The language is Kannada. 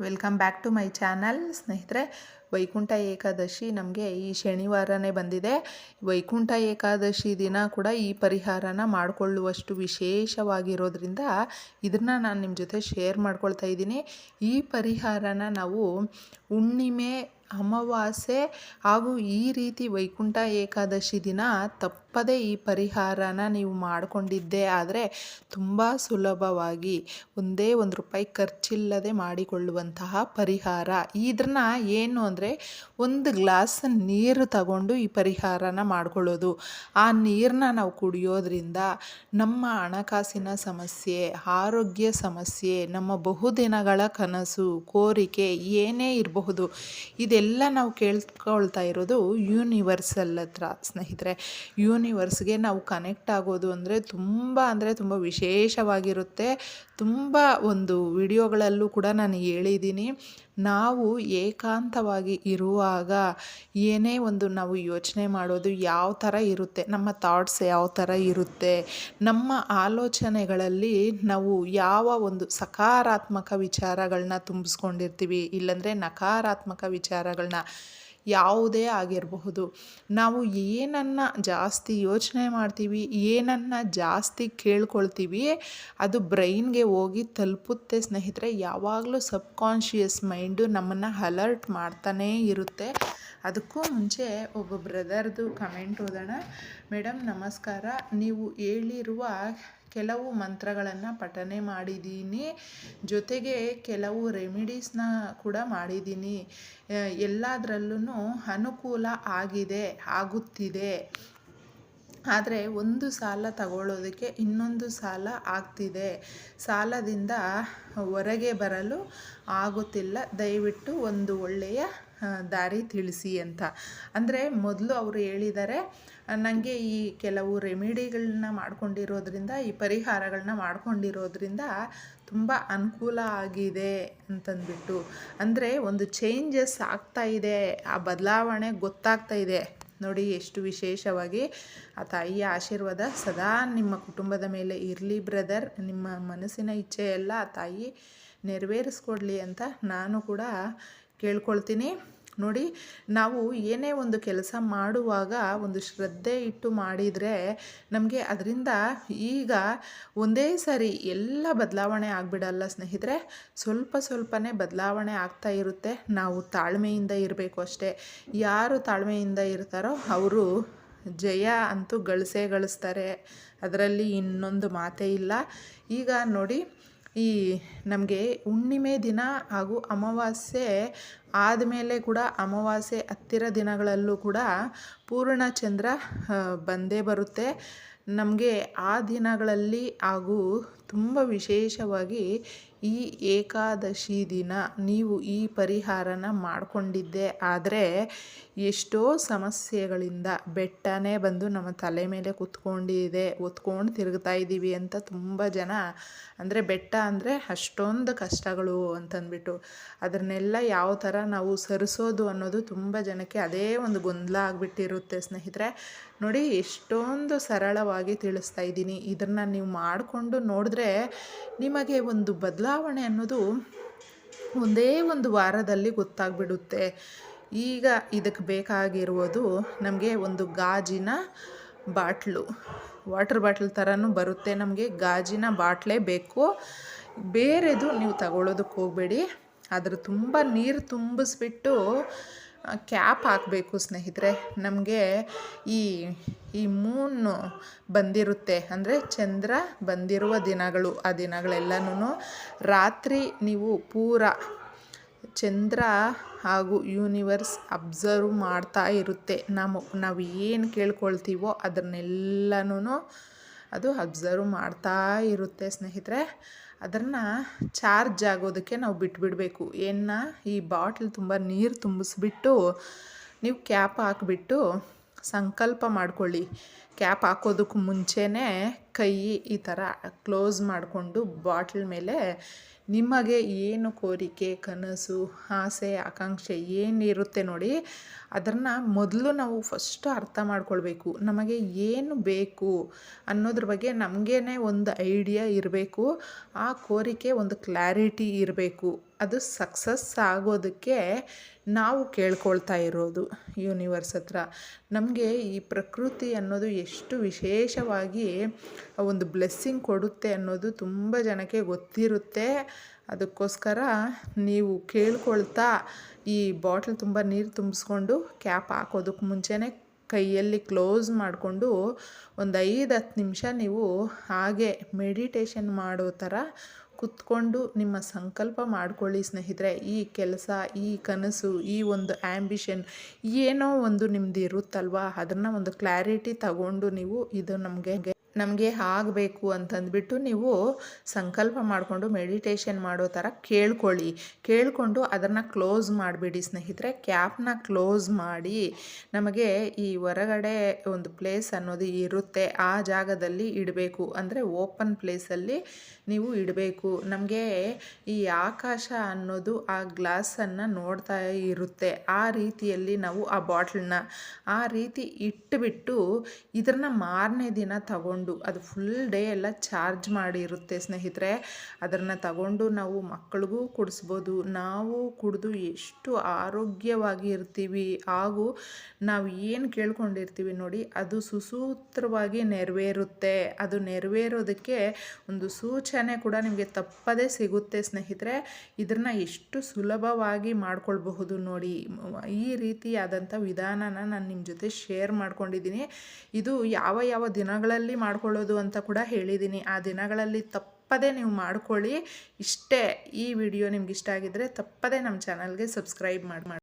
Welcome back to my channel. ಸ್ನೇಹಿತರೆ, ವೈಕುಂಠ ಏಕಾದಶಿ ನಮಗೆ ಈ ಶನಿವಾರನೇ ಬಂದಿದೆ. ವೈಕುಂಠ ಏಕಾದಶಿ ದಿನ ಕೂಡ ಈ ಪರಿಹಾರನ ಮಾಡಿಕೊಳ್ಳುವಷ್ಟು ವಿಶೇಷವಾಗಿರೋದ್ರಿಂದ ಇದನ್ನು ನಾನು ನಿಮ್ಮ ಜೊತೆ ಶೇರ್ ಮಾಡ್ಕೊಳ್ತಾ ಇದ್ದೀನಿ. ಈ ಪರಿಹಾರನ ನಾವು ಹುಣ್ಣಿಮೆ ಅಮಾವಾಸ್ಯೆ ಹಾಗೂ ಈ ರೀತಿ ವೈಕುಂಠ ಏಕಾದಶಿ ದಿನ ತಪ್ಪದೇ ಈ ಪರಿಹಾರನ ನೀವು ಮಾಡಿಕೊಂಡಿದ್ದೆ ಆದರೆ ತುಂಬ ಸುಲಭವಾಗಿ ಒಂದೇ ಒಂದು ರೂಪಾಯಿ ಖರ್ಚಿಲ್ಲದೆ ಮಾಡಿಕೊಳ್ಳುವಂತಹ ಪರಿಹಾರ. ಇದನ್ನ ಏನು ಅಂದರೆ ಒಂದು ಗ್ಲಾಸ್ ನೀರು ತಗೊಂಡು ಈ ಪರಿಹಾರನ ಮಾಡಿಕೊಳ್ಳೋದು. ಆ ನೀರನ್ನ ನಾವು ಕುಡಿಯೋದ್ರಿಂದ ನಮ್ಮ ಹಣಕಾಸಿನ ಸಮಸ್ಯೆ, ಆರೋಗ್ಯ ಸಮಸ್ಯೆ, ನಮ್ಮ ಬಹುದಿನಗಳ ಕನಸು, ಕೋರಿಕೆ ಏನೇ ಇರಬಹುದು ಇದೆಲ್ಲ ನಾವು ಕೇಳ್ಕೊಳ್ತಾ ಇರೋದು ಯೂನಿವರ್ಸಲ್ ಹತ್ರ, ಸ್ನೇಹಿತರೆ. ಯೂನಿವರ್ಸ್ಗೆ ನಾವು ಕನೆಕ್ಟ್ ಆಗೋದು ಅಂದರೆ ತುಂಬ ಅಂದರೆ ತುಂಬ ವಿಶೇಷವಾಗಿರುತ್ತೆ. ತುಂಬ ಒಂದು ವಿಡಿಯೋಗಳಲ್ಲೂ ಕೂಡ ನಾನು ಹೇಳಿದ್ದೀನಿ. ನಾವು ಏಕಾಂತವಾಗಿ ಇರುವಾಗ ಏನೇ ಒಂದು ನಾವು ಯೋಚನೆ ಮಾಡೋದು ಯಾವ ಥರ ಇರುತ್ತೆ, ನಮ್ಮ ಥಾಟ್ಸ್ ಯಾವ ಥರ ಇರುತ್ತೆ, ನಮ್ಮ ಆಲೋಚನೆಗಳಲ್ಲಿ ನಾವು ಯಾವ ಒಂದು ಸಕಾರಾತ್ಮಕ ವಿಚಾರಗಳನ್ನ ತುಂಬಿಸ್ಕೊಂಡಿರ್ತೀವಿ, ಇಲ್ಲಾಂದರೆ ನಕಾರಾತ್ಮಕ ವಿಚಾರಗಳನ್ನ ಯಾವುದೇ ಆಗಿರಬಹುದು. ನಾವು ಏನನ್ನು ಜಾಸ್ತಿ ಯೋಚನೆ ಮಾಡ್ತೀವಿ, ಏನನ್ನು ಜಾಸ್ತಿ ಕೇಳ್ಕೊಳ್ತೀವಿ, ಅದು ಬ್ರೈನ್ಗೆ ಹೋಗಿ ತಲುಪುತ್ತೆ ಸ್ನೇಹಿತರೆ. ಯಾವಾಗಲೂ ಸಬ್ಕಾನ್ಷಿಯಸ್ ಮೈಂಡು ನಮ್ಮನ್ನು ಅಲರ್ಟ್ ಮಾಡ್ತಾನೇ ಇರುತ್ತೆ. ಅದಕ್ಕೂ ಮುಂಚೆ ಒಬ್ಬ ಬ್ರದರ್ದು ಕಮೆಂಟ್ ಓದೋಣ. ಮೇಡಮ್ ನಮಸ್ಕಾರ. ನೀವು ಹೇಳಿರುವ ಕೆಲವು ಮಂತ್ರಗಳನ್ನು ಪಠನೆ ಮಾಡಿದ್ದೀನಿ ಜೊತೆಗೆ ಕೆಲವು ರೆಮಿಡೀಸ್ನ ಕೂಡ ಮಾಡಿದ್ದೀನಿ ಎಲ್ಲದರಲ್ಲೂ ಅನುಕೂಲ ಆಗಿದೆ, ಆಗುತ್ತಿದೆ. ಆದರೆ ಒಂದು ಸಾಲ ತಗೊಳ್ಳೋದಕ್ಕೆ ಇನ್ನೊಂದು ಸಾಲ ಆಗ್ತಿದೆ. ಸಾಲದಿಂದ ಹೊರಗೆ ಬರಲು ಆಗುತ್ತಿಲ್ಲ. ದಯವಿಟ್ಟು ಒಂದು ಒಳ್ಳೆಯ ದಾರಿ ತಿಳಿಸಿ ಅಂತ. ಅಂದರೆ ಮೊದಲು ಅವರು ಹೇಳಿದ್ದಾರೆ ನನಗೆ ಈ ಕೆಲವು ರೆಮಿಡಿಗಳನ್ನ ಮಾಡ್ಕೊಂಡಿರೋದ್ರಿಂದ, ಈ ಪರಿಹಾರಗಳನ್ನ ಮಾಡ್ಕೊಂಡಿರೋದ್ರಿಂದ ತುಂಬ ಅನುಕೂಲ ಆಗಿದೆ ಅಂತಂದ್ಬಿಟ್ಟು. ಅಂದರೆ ಒಂದು ಚೇಂಜಸ್ ಆಗ್ತಾ ಇದೆ, ಆ ಬದಲಾವಣೆ ಗೊತ್ತಾಗ್ತಾ ಇದೆ. ನೋಡಿ ಎಷ್ಟು ವಿಶೇಷವಾಗಿ ಆ ತಾಯಿಯ ಆಶೀರ್ವಾದ ಸದಾ ನಿಮ್ಮ ಕುಟುಂಬದ ಮೇಲೆ ಇರಲಿ ಬ್ರದರ್, ನಿಮ್ಮ ಮನಸ್ಸಿನ ಇಚ್ಛೆ ಎಲ್ಲ ಆ ತಾಯಿ ನೆರವೇರಿಸ್ಕೊಡ್ಲಿ ಅಂತ ನಾನು ಕೂಡ ಕೇಳ್ಕೊಳ್ತೀನಿ. ನೋಡಿ, ನಾವು ಏನೇ ಒಂದು ಕೆಲಸ ಮಾಡುವಾಗ ಒಂದು ಶ್ರದ್ಧೆ ಇಟ್ಟು ಮಾಡಿದರೆ ನಮಗೆ ಅದರಿಂದ ಈಗ ಒಂದೇ ಸರಿ ಎಲ್ಲ ಬದಲಾವಣೆ ಆಗಿಬಿಡಲ್ಲ ಸ್ನೇಹಿತರೆ. ಸ್ವಲ್ಪ ಸ್ವಲ್ಪನೇ ಬದಲಾವಣೆ ಆಗ್ತಾ ಇರುತ್ತೆ. ನಾವು ತಾಳ್ಮೆಯಿಂದ ಇರಬೇಕು ಅಷ್ಟೇ. ಯಾರು ತಾಳ್ಮೆಯಿಂದ ಇರ್ತಾರೋ ಅವರು ಜಯ ಅಂತೂ ಗಳಿಸೇ ಗಳಿಸ್ತಾರೆ. ಅದರಲ್ಲಿ ಇನ್ನೊಂದು ಮಾತೇ ಇಲ್ಲ. ಈಗ ನೋಡಿ ಈ ನಮಗೆ ಹುಣ್ಣಿಮೆ ದಿನ ಹಾಗೂ ಅಮಾವಾಸ್ಯೆ ಆದಮೇಲೆ ಕೂಡ ಅಮಾವಾಸ್ಯೆ ಹತ್ತಿರ ದಿನಗಳಲ್ಲೂ ಕೂಡ ಪೂರ್ಣ ಚಂದ್ರ ಬಂದೇ ಬರುತ್ತೆ. ನಮಗೆ ಆ ದಿನಗಳಲ್ಲಿ ಹಾಗೂ ತುಂಬ ವಿಶೇಷವಾಗಿ ಈ ಏಕಾದಶಿ ದಿನ ನೀವು ಈ ಪರಿಹಾರನ ಮಾಡಿಕೊಂಡಿದ್ದೆ. ಆದರೆ ಎಷ್ಟೋ ಸಮಸ್ಯೆಗಳಿಂದ ಬೆಟ್ಟನೇ ಬಂದು ನಮ್ಮ ತಲೆ ಮೇಲೆ ಕುತ್ಕೊಂಡಿದೆ. ಒತ್ಕೊಂಡು ತಿರುಗ್ತಾ ಇದ್ದೀವಿ ಅಂತ ತುಂಬ ಜನ. ಅಂದರೆ ಬೆಟ್ಟ ಅಂದರೆ ಅಷ್ಟೊಂದು ಕಷ್ಟಗಳು ಅಂತಂದ್ಬಿಟ್ಟು. ಅದನ್ನೆಲ್ಲ ಯಾವ ಥರ ನಾವು ಸರಿಸೋದು ಅನ್ನೋದು ತುಂಬ ಜನಕ್ಕೆ ಅದೇ ಒಂದು ಗೊಂದಲ ಆಗಿಬಿಟ್ಟಿರುತ್ತೆ ಸ್ನೇಹಿತರೆ. ನೋಡಿ, ಎಷ್ಟೊಂದು ಸರಳವಾಗಿ ತಿಳಿಸ್ತಾ ಇದ್ದೀನಿ. ಇದನ್ನು ನೀವು ಮಾಡಿಕೊಂಡು ನೋಡಿದ್ರೆ ನಿಮಗೆ ಒಂದು ಬದಲಾವಣೆ ಅನ್ನೋದು ಒಂದೇ ಒಂದು ವಾರದಲ್ಲಿ ಗೊತ್ತಾಗ್ಬಿಡುತ್ತೆ. ಈಗ ಇದಕ್ಕೆ ಬೇಕಾಗಿರುವುದು ನಮಗೆ ಒಂದು ಗಾಜಿನ ಬಾಟ್ಲು. ವಾಟರ್ ಬಾಟ್ಲ್ ಥರನೂ ಬರುತ್ತೆ ನಮಗೆ. ಗಾಜಿನ ಬಾಟ್ಲೇ ಬೇಕು. ಬೇರೆದು ನೀವು ತಗೊಳ್ಳೋದಕ್ಕೆ ಹೋಗಬೇಡಿ. ಅದ್ರ ತುಂಬ ನೀರು ತುಂಬಿಸ್ಬಿಟ್ಟು ಕ್ಯಾಪ್ ಹಾಕಬೇಕು ಸ್ನೇಹಿತರೆ. ನಮಗೆ ಈ ಈ ಮೂನು ಬಂದಿರುತ್ತೆ. ಅಂದರೆ ಚಂದ್ರ ಬಂದಿರುವ ದಿನಗಳು. ಆ ದಿನಗಳೆಲ್ಲನೂ ರಾತ್ರಿ ನೀವು ಪೂರ ಚಂದ್ರ ಹಾಗೂ ಯೂನಿವರ್ಸ್ ಅಬ್ಸರ್ವ್ ಮಾಡ್ತಾ ಇರುತ್ತೆ. ನಾವು ನಾವು ಏನು ಕೇಳ್ಕೊಳ್ತೀವೋ ಅದನ್ನೆಲ್ಲನೂ ಅದು ಅಬ್ಸರ್ವ್ ಮಾಡ್ತಾ ಇರುತ್ತೆ, ಸ್ನೇಹಿತರೆ. ಅದನ್ನು ಚಾರ್ಜ್ ಆಗೋದಕ್ಕೆ ನಾವು ಬಿಟ್ಬಿಡಬೇಕು. ಏನ ಈ ಬಾಟ್ಲ್ ತುಂಬ ನೀರು ತುಂಬಿಸ್ಬಿಟ್ಟು ನೀವು ಕ್ಯಾಪ್ ಹಾಕ್ಬಿಟ್ಟು ಸಂಕಲ್ಪ ಮಾಡ್ಕೊಳ್ಳಿ. ಕ್ಯಾಪ್ ಹಾಕೋದಕ್ಕೆ ಮುಂಚೆನೇ ಕೈ ಈ ಥರ ಕ್ಲೋಸ್ ಮಾಡಿಕೊಂಡು ಬಾಟ್ಲ್ ಮೇಲೆ ನಿಮಗೆ ಏನು ಕೋರಿಕೆ, ಕನಸು, ಆಸೆ, ಆಕಾಂಕ್ಷೆ ಏನಿರುತ್ತೆ ನೋಡಿ, ಅದನ್ನು ಮೊದಲು ನಾವು ಫಸ್ಟ್ ಅರ್ಥ ಮಾಡ್ಕೊಳ್ಬೇಕು. ನಮಗೆ ಏನು ಬೇಕು ಅನ್ನೋದ್ರ ಬಗ್ಗೆ ನಮಗೇ ಒಂದು ಐಡಿಯಾ ಇರಬೇಕು. ಆ ಕೋರಿಕೆ ಒಂದು ಕ್ಲಾರಿಟಿ ಇರಬೇಕು. ಅದು ಸಕ್ಸಸ್ ಆಗೋದಕ್ಕೆ ನಾವು ಕೇಳ್ಕೊಳ್ತಾ ಇರೋದು ಯೂನಿವರ್ಸ್ ಹತ್ರ. ನಮಗೆ ಈ ಪ್ರಕೃತಿ ಅನ್ನೋದು ಎಷ್ಟು ವಿಶೇಷವಾಗಿ ಒಂದು ಬ್ಲೆಸ್ಸಿಂಗ್ ಕೊಡುತ್ತೆ ಅನ್ನೋದು ತುಂಬ ಜನಕ್ಕೆ ಗೊತ್ತಿರುತ್ತೆ. ಅದಕ್ಕೋಸ್ಕರ ನೀವು ಕೇಳ್ಕೊಳ್ತಾ ಈ ಬಾಟ್ಲ್ ತುಂಬ ನೀರು ತುಂಬಿಸ್ಕೊಂಡು ಕ್ಯಾಪ್ ಹಾಕೋದಕ್ಕೆ ಮುಂಚೆನೇ ಕೈಯಲ್ಲಿ ಕ್ಲೋಸ್ ಮಾಡಿಕೊಂಡು ಒಂದು ಐದು ಹತ್ತು ನಿಮಿಷ ನೀವು ಹಾಗೆ ಮೆಡಿಟೇಷನ್ ಮಾಡೋ ಥರ ಕುತ್ಕೊಂಡು ನಿಮ್ಮ ಸಂಕಲ್ಪ ಮಾಡ್ಕೊಳ್ಳಿ ಸ್ನೇಹಿತರೆ. ಈ ಕೆಲಸ, ಈ ಕನಸು, ಈ ಒಂದು ಆ್ಯಂಬಿಷನ್ ಏನೋ ಒಂದು ನಿಮ್ಮದು ಇರುತ್ತಲ್ವ ಅದನ್ನು ಒಂದು ಕ್ಲಾರಿಟಿ ತಗೊಂಡು ನೀವು ಇದು ನಮಗೆ ನಮಗೆ ಆಗಬೇಕು ಅಂತಂದ್ಬಿಟ್ಟು ನೀವು ಸಂಕಲ್ಪ ಮಾಡಿಕೊಂಡು ಮೆಡಿಟೇಷನ್ ಮಾಡೋ ಥರ ಕೇಳ್ಕೊಳ್ಳಿ. ಕೇಳಿಕೊಂಡು ಅದನ್ನು ಕ್ಲೋಸ್ ಮಾಡಿಬಿಡಿ ಸ್ನೇಹಿತರೆ. ಕ್ಯಾಪ್ನ ಕ್ಲೋಸ್ ಮಾಡಿ. ನಮಗೆ ಈ ಹೊರಗಡೆ ಒಂದು ಪ್ಲೇಸ್ ಅನ್ನೋದು ಇರುತ್ತೆ. ಆ ಜಾಗದಲ್ಲಿ ಇಡಬೇಕು. ಅಂದರೆ ಓಪನ್ ಪ್ಲೇಸಲ್ಲಿ ನೀವು ಇಡಬೇಕು. ನಮಗೆ ಈ ಆಕಾಶ ಅನ್ನೋದು ಆ ಗ್ಲಾಸನ್ನು ನೋಡ್ತಾ ಇರುತ್ತೆ. ಆ ರೀತಿಯಲ್ಲಿ ನಾವು ಆ ಬಾಟ್ಲನ್ನ ಆ ರೀತಿ ಇಟ್ಟುಬಿಟ್ಟು ಇದನ್ನು ಮಾರನೇ ದಿನ ತಗೊಂಡು ಅದು ಫುಲ್ ಡೇ ಎಲ್ಲ ಚಾರ್ಜ್ ಮಾಡಿರುತ್ತೆ ಸ್ನೇಹಿತರೆ. ಅದನ್ನು ತಗೊಂಡು ನಾವು ಮಕ್ಕಳಿಗೂ ಕುಡಿಸ್ಬೋದು. ನಾವು ಕುಡಿದು ಎಷ್ಟು ಆರೋಗ್ಯವಾಗಿ ಇರ್ತೀವಿ, ಹಾಗೂ ನಾವು ಏನು ಕೇಳ್ಕೊಂಡಿರ್ತೀವಿ ನೋಡಿ, ಅದು ಸುಸೂತ್ರವಾಗಿ ನೆರವೇರುತ್ತೆ. ಅದು ನೆರವೇರೋದಕ್ಕೆ ಒಂದು ಸೂಚನೆ ಕೂಡ ನಿಮಗೆ ತಪ್ಪದೇ ಸಿಗುತ್ತೆ ಸ್ನೇಹಿತರೆ. ಇದನ್ನು ಎಷ್ಟು ಸುಲಭವಾಗಿ ಮಾಡ್ಕೊಳ್ಬಹುದು ನೋಡಿ. ಈ ರೀತಿಯಾದಂಥ ವಿಧಾನನ ನಾನು ನಿಮ್ಮ ಜೊತೆ ಶೇರ್ ಮಾಡ್ಕೊಂಡಿದ್ದೀನಿ. ಇದು ಯಾವ ಯಾವ ದಿನಗಳಲ್ಲಿ ಮಾಡ್ಕೊಳ್ಳೋದು ಅಂತ ಕೂಡ ಹೇಳಿದ್ದೀನಿ. ಆ ದಿನಗಳಲ್ಲಿ ತಪ್ಪದೇ ನೀವು ಮಾಡ್ಕೊಳ್ಳಿ. ಇಷ್ಟೇ ಈ ವಿಡಿಯೋ ನಿಮ್ಗೆ ಇಷ್ಟ ಆಗಿದ್ದರೆ ತಪ್ಪದೇ ನಮ್ಮ ಚಾನಲ್ಗೆ ಸಬ್ಸ್ಕ್ರೈಬ್ ಮಾಡಿ